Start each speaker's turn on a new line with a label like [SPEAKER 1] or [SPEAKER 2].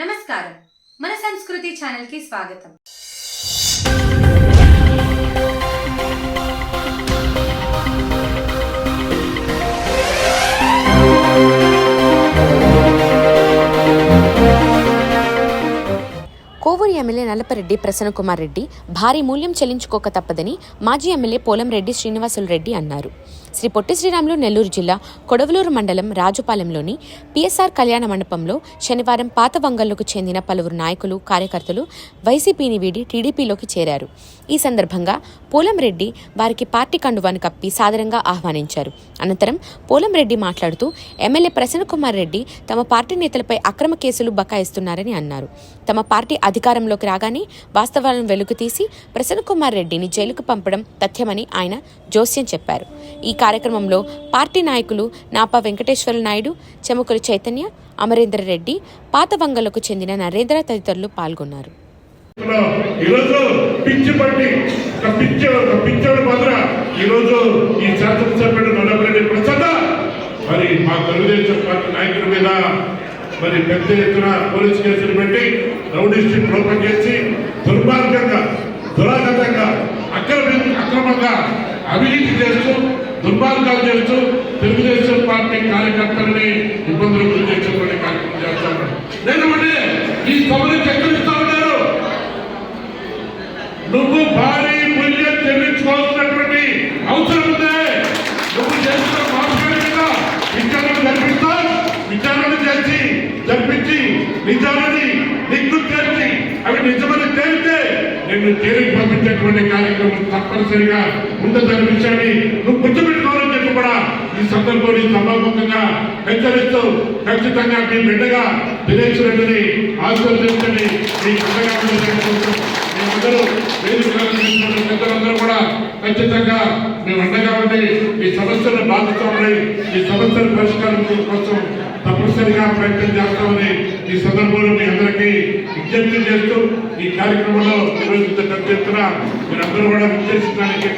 [SPEAKER 1] నమస్కారం. మన సంస్కృతి ఛానల్కి స్వాగతం.
[SPEAKER 2] కోవూరు ఎమ్మెల్యే నల్లపరెడ్డి ప్రసన్నకుమార్ రెడ్డి భారీ మూల్యం చెల్లించుకోక తప్పదని మాజీ ఎమ్మెల్యే పోలంరెడ్డి శ్రీనివాసులు రెడ్డి అన్నారు. శ్రీ పొట్టి శ్రీరాములు నెల్లూరు జిల్లా కొడవలూరు మండలం రాజుపాలెంలోని పిఎస్ఆర్ కళ్యాణ మండపంలో శనివారం పాత వంగల్లోకి చెందిన పలువురు నాయకులు కార్యకర్తలు వైసీపీని వీడి టీడీపీలోకి చేరారు. ఈ సందర్భంగా పోలంరెడ్డి వారికి పార్టీ కండువాను కప్పి సాదరంగా ఆహ్వానించారు. అనంతరం పోలంరెడ్డి మాట్లాడుతూ ఎమ్మెల్యే ప్రసన్నకుమార్ రెడ్డి తమ పార్టీ నేతలపై అక్రమ కేసులు బకాయిస్తున్నారని అన్నారు. తమ పార్టీ అధికారంలోకి రాగానే వాస్తవాలను వెలుగుతీసి ప్రసన్నకుమార్ రెడ్డిని జైలుకు పంపడం తథ్యమని ఆయన జోస్యం చెప్పారు. ఈ కార్యక్రమంలో పార్టీ నాయకులు నాపా వెంకటేశ్వర నాయుడు చెముకుల చైతన్య అమరేంద్ర రెడ్డి పాత వంగలకు చెందిన నరేంద్ర తదితరులు పాల్గొన్నారు.
[SPEAKER 3] ఈరోజు పిచ్చి పట్టి ఒక పిచ్చి ఒక పిచ్చోడు మాత్ర ఈరోజు ఈ శాసనసభ్యుడు నల్లపరెడ్డి ప్రసన్న. మరి మా తెలుగుదేశం పార్టీ నాయకుల మీద మరి పెద్ద ఎత్తున పోలీస్ కేసులు పెట్టి రౌడీస్టిక్ ఓపెన్ చేసి దుర్మార్గంగా దురాగతంగా అక్రమ అక్రమంగా అవినీతి చేస్తూ దుర్మార్గాలు చేస్తూ తెలుగుదేశం పార్టీ కార్యకర్తలని ఇబ్బందులు గురి చేసేటువంటి కార్యక్రమం చేస్తాను నేను ఈ సభను చక్కరిస్తా ఉన్నారు. నువ్వు భారీ మూల్యం చెల్లించుకోవాల్సినటువంటి అవసరం ఉంది. నువ్వు చేస్తున్న మాఫియా విచారణ జరిపిస్తా విచారణ చేసి జరిపించి నిజాలని నిగ్గు చేసి అవి నిజమని తేలితే నిన్ను జైలుకి పంపించేటువంటి కార్యక్రమం తప్పనిసరిగా ఉండదని విషయాన్ని నువ్వు గుర్తుపెట్టుకోవాలని చెప్పి కూడా ఈ సందర్భంలో ఈ సభాముఖంగా హెచ్చరిస్తూ ఖచ్చితంగా మీ బిడ్డగా దినేష్ రెడ్డిని ఆశీర్వదించండి. మీ అండగా మేమందరూ పెద్దలందరూ కూడా ఖచ్చితంగా మేము అండగా ఉండి ఈ సమస్యను బాధిస్తామని ఈ సమస్యల పరిష్కారం కోసం తప్పనిసరిగా ప్రయత్నం చేస్తామని ఈ సందర్భంలో మీ అందరికీ విజ్ఞప్తి చేస్తూ ఈ కార్యక్రమంలో ఈరోజు పెద్ద ఎత్తున మీరందరూ కూడా విచ్చేసిందానికి